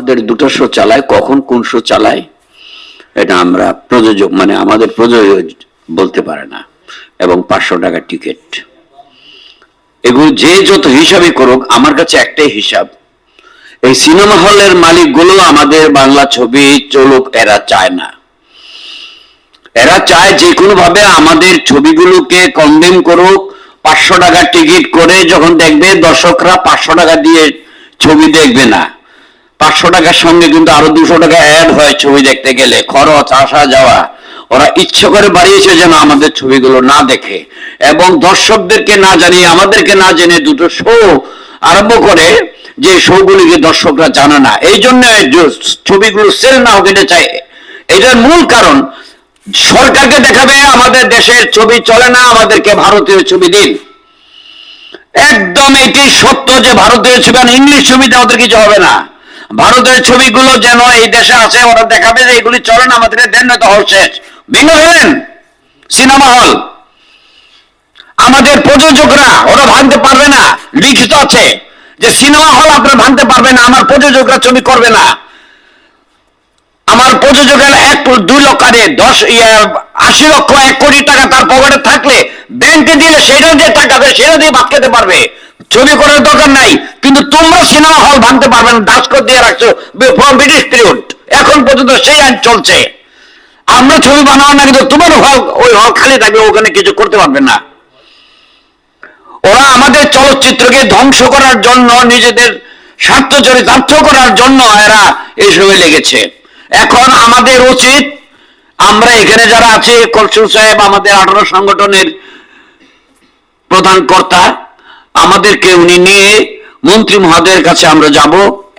আমাদের দুটো শো চালায়, কখন কোন শো চালায়, এটা আমরা প্রযোজক মানে আমাদের প্রযোজক বলতে পারে না, এবং পাঁচশো টাকা টিকিট এগুলো যে যত হিসাবই করুক, আমার কাছে একটাই হিসাব, এই সিনেমা হলের মালিকগুলো আমাদের বাংলা ছবি চলুক, এরা চায় না। এরা চায় যে কোনো ভাবে আমাদের ছবিগুলোকে কন্ডেম করুক, পাঁচশো টাকা টিকিট করে যখন দেখবে দর্শকরা পাঁচশো টাকা দিয়ে ছবি দেখবে না। পাঁচশো টাকার সঙ্গে কিন্তু আরও দুশো টাকা অ্যাড হয় ছবি দেখতে গেলে। খরচ, আসা যাওয়া। ওরা ইচ্ছে করে বাড়িয়েছে যেন আমাদের ছবিগুলো না দেখে। এবং দর্শকদেরকে না জানিয়ে, আমাদেরকে না জেনে দুটো শো আরম্ভ করে যে শোগুলিকে দর্শকরা জানে না। এই জন্য ছবিগুলো সেল না এটা চাই। এটার মূল কারণ, সরকারকে দেখাবে আমাদের দেশের ছবি চলে না, আমাদেরকে ভারতীয় ছবি দিন। একদম এটি সত্য যে ভারতীয় ছবি ইংলিশ ছবিতে আমাদের কিছু হবে না। ভারতের ছবিগুলো যেন এই দেশে আছে, ওরা দেখাবে যে এগুলি চলে না আমাদেরকে দেন না তো হল শেষ ভেঙে ফেলেন সিনেমা হল আমাদের প্রযোজকরা, ওরা ভাঙতে পারবে না। লিখিত আছে যে সিনেমা হল আপনারা ভাঙতে পারবে না, আমার প্রযোজকরা ছবি করবে না। আমার প্রযোজকের এক দুই লক্ষ আরে দশ আশি লক্ষ এক কোটি টাকা তার পকেটে থাকলে ব্যাংকে দিলে সেটাও যে টাকা দেয় সেটা দিয়ে ভাত খেতে পারবে। ছবি করার দরকার নাই, কিন্তু তোমরা সিনেমা হল ভাঙতে পারবে না দাস দিয়ে রাখছো ব্রিটিশ পিরিয়ড এখন পর্যন্ত সেই আইন চলছে। আমরা ছবি বানাবো না, কিন্তু তোমার হল, ওই হল খালি থাকবে, ওখানে কিছু করতে পারবে না। ওরা আমাদের চলচ্চিত্রকে ধ্বংস করার জন্য, নিজেদের স্বার্থ চরিতার্থ করার জন্য এরা এসবে লেগেছে এখন আমাদের উচিত, আমরা এখানে যারা আছে কলসুল সাহেব, আমাদের আঠারো সংগঠনের প্রধান কর্তা আমাদেরকে উনি নিয়ে মন্ত্রী মহোদয়ের কাছে আমরা যাব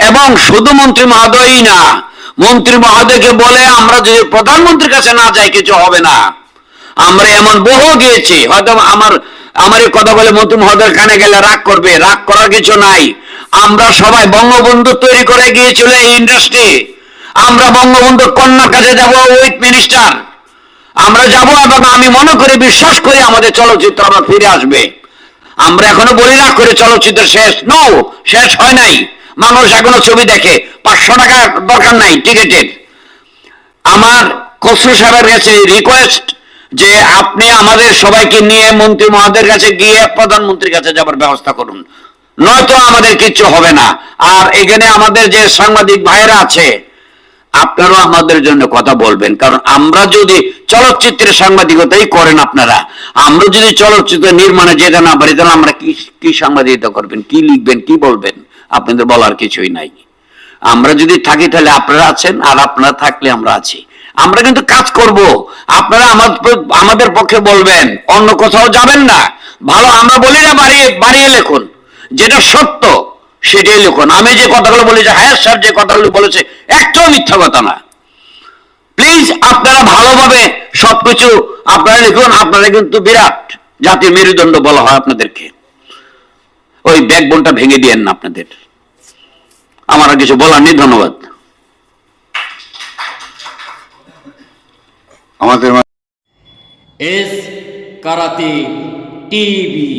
এবং শুধু মন্ত্রী মহোদয়ই না, মন্ত্রী মহোদয়কে বলে আমরা যদি প্রধানমন্ত্রীর কাছে না যাই কিছু হবে না। আমরা এমন বহু গিয়েছি, হয়তো আমার আমার এই কথা বলে মন্ত্রী মহোদয়ের কানে গেলে রাগ করবে, রাগ করার কিছু নাই। আমরা সবাই বঙ্গবন্ধু তৈরি করে গিয়েছিল এই ইন্ডাস্ট্রি আমরা বঙ্গবন্ধুর কন্যার কাছে যাব উইথ মিনিস্টার আমরা যাব এবং আমি মনে করি, বিশ্বাস করি আমাদের চলচ্চিত্র আবার ফিরে আসবে। আমরা এখনও বলি রাগ করে চলচ্চিত্র শেষ। নো শেষ হয় নাই। মানুষ এখনও ছবি দেখে। পাঁচশো টাকা দরকার নাই টিকিটের। আমার খসরু সাহেবের কাছে রিকোয়েস্ট যে আপনি আমাদের সবাইকে নিয়ে মন্ত্রী মহোদয়ের কাছে গিয়ে প্রধানমন্ত্রীর কাছে যাবার ব্যবস্থা করুন। নয়তো আমাদের কিচ্ছু হবে না। আর এখানে আমাদের যে সাংবাদিক ভাইয়েরা আছে আপনারাও আমাদের জন্য কথা বলবেন। কারণ আমরা যদি চলচ্চিত্রের সাংবাদিকতাই করেন আপনারা, আমরা যদি চলচ্চিত্র নির্মাণে যেতে না পারি, তাহলে আমরা কি কি সাংবাদিকতা করবেন? কি লিখবেন? কি বলবেন? আপনাদের বলার কিছুই নাই। আমরা যদি থাকি, তাহলে আপনারা আছেন আর আপনারা থাকলে আমরা আছি। আমরা কিন্তু কাজ করব। আপনারা আমাদের পক্ষে বলবেন, অন্য কোথাও যাবেন না। ভালো, আমরা বলি না বাড়িয়ে বাড়িয়ে লেখুন, যেটা সত্য। সেটাই লিখুন আমি যে কথাগুলো বলি যে হ্যাঁ স্যার যে কথাগুলো বলেছে, একটাও মিথ্যা কথা না। প্লিজ আপনারা ভালোভাবে সবকিছু আপনারা লিখুন, আপনারা কিন্তু বিরাট জাতীয় মেরুদণ্ড বলা হয় আপনাদেরকে। ওই ব্যাকবোনটা ভেঙে দিয়েন না আপনাদের। আমার আর কিছু বলার নেই, ধন্যবাদ। আমাদের এস কারাতে টিভি।